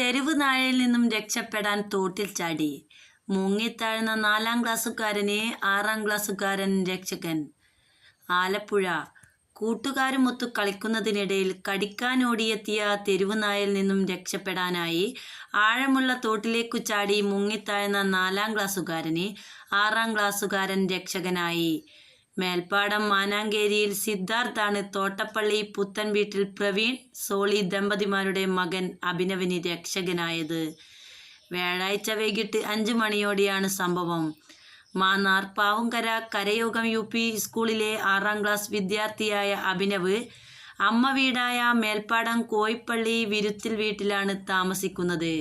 തെരുവ് നായയിൽ നിന്നും രക്ഷപ്പെടാൻ തോട്ടിൽ ചാടി. മുങ്ങിത്താഴ്ന്ന നാലാം ക്ലാസ്സുകാരനെ ആറാം ക്ലാസ്സുകാരൻ രക്ഷകൻ. ആലപ്പുഴ. കൂട്ടുകാരുമൊത്തു കളിക്കുന്നതിനിടയിൽ കടിക്കാനോടിയെത്തിയ നായൽ നിന്നും രക്ഷപ്പെടാനായി ആഴമുള്ള തോട്ടിലേക്കു ചാടി മുങ്ങിത്താഴ്ന്ന നാലാം ക്ലാസ്സുകാരനെ ആറാം ക്ലാസ്സുകാരൻ രക്ഷകനായി. മേൽപ്പാടം മാനാങ്കേരിയിൽ സിദ്ധാർത്ഥാണ് തോട്ടപ്പള്ളി പുത്തൻ വീട്ടിൽ പ്രവീൺ സോളി ദമ്പതിമാരുടെ മകൻ അഭിനവിന് രക്ഷകനായത്. വ്യാഴാഴ്ച വൈകിട്ട് അഞ്ച് മണിയോടെയാണ് സംഭവം. മാന്നാർ പാവുങ്കര കരയോഗം യു പി സ്കൂളിലെ ആറാം ക്ലാസ് വിദ്യാർത്ഥിയായ അഭിനവ് അമ്മ വീടായ മേൽപ്പാടം കോയിപ്പള്ളി വിരുത്തിൽ വീട്ടിലാണ് താമസിക്കുന്നത്.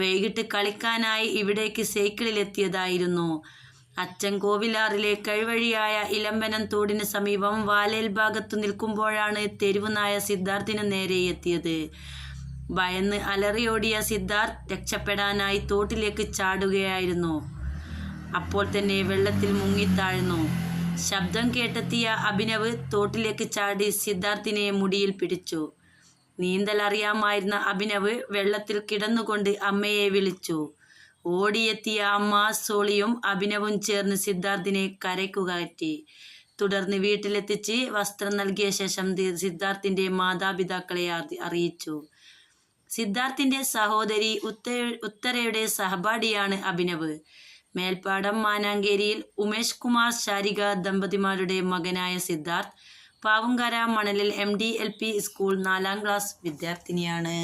വൈകിട്ട് കളിക്കാനായി ഇവിടേക്ക് സൈക്കിളിലെത്തിയതായിരുന്നു. അച്ചൻകോവിലാറിലെ കഴിവഴിയായ ഇലമ്പനം തോടിന് സമീപം വാലേൽ ഭാഗത്തു നിൽക്കുമ്പോഴാണ് തെരുവുനായ സിദ്ധാർത്ഥിനു നേരെ എത്തിയത് ഭയന്ന് അലറിയോടിയ സിദ്ധാർത്ഥ് രക്ഷപ്പെടാനായി തോട്ടിലേക്ക് ചാടുകയായിരുന്നു. അപ്പോൾ തന്നെ വെള്ളത്തിൽ മുങ്ങിത്താഴ്ന്നു ശബ്ദം കേട്ടെത്തിയ അഭിനവ് തോട്ടിലേക്ക് ചാടി സിദ്ധാർത്ഥിനെ മുടിയിൽ പിടിച്ചു. നീന്തൽ അറിയാമായിരുന്ന അഭിനവ് വെള്ളത്തിൽ കിടന്നുകൊണ്ട് അമ്മയെ വിളിച്ചു. ഓടിയെത്തിയ അമ്മ സോളിയും അഭിനവും ചേർന്ന് സിദ്ധാർത്ഥിനെ കരയ്ക്കു കയറ്റി. തുടർന്ന് വീട്ടിലെത്തിച്ച് വസ്ത്രം നൽകിയ ശേഷം സിദ്ധാർത്ഥിന്റെ മാതാപിതാക്കളെ അറിയിച്ചു. സിദ്ധാർത്ഥിന്റെ സഹോദരി ഉത്ത ഉത്തരയുടെ സഹപാഠിയാണ് അഭിനവ്. മേൽപ്പാടം മാനാങ്കേരിയിൽ ഉമേഷ് കുമാർ ശാരിക ദമ്പതിമാരുടെ മകനായ സിദ്ധാർത്ഥ് പാവങ്കര മണലിൽ M D L P school നാലാം ക്ലാസ് വിദ്യാർത്ഥിനിയാണ്.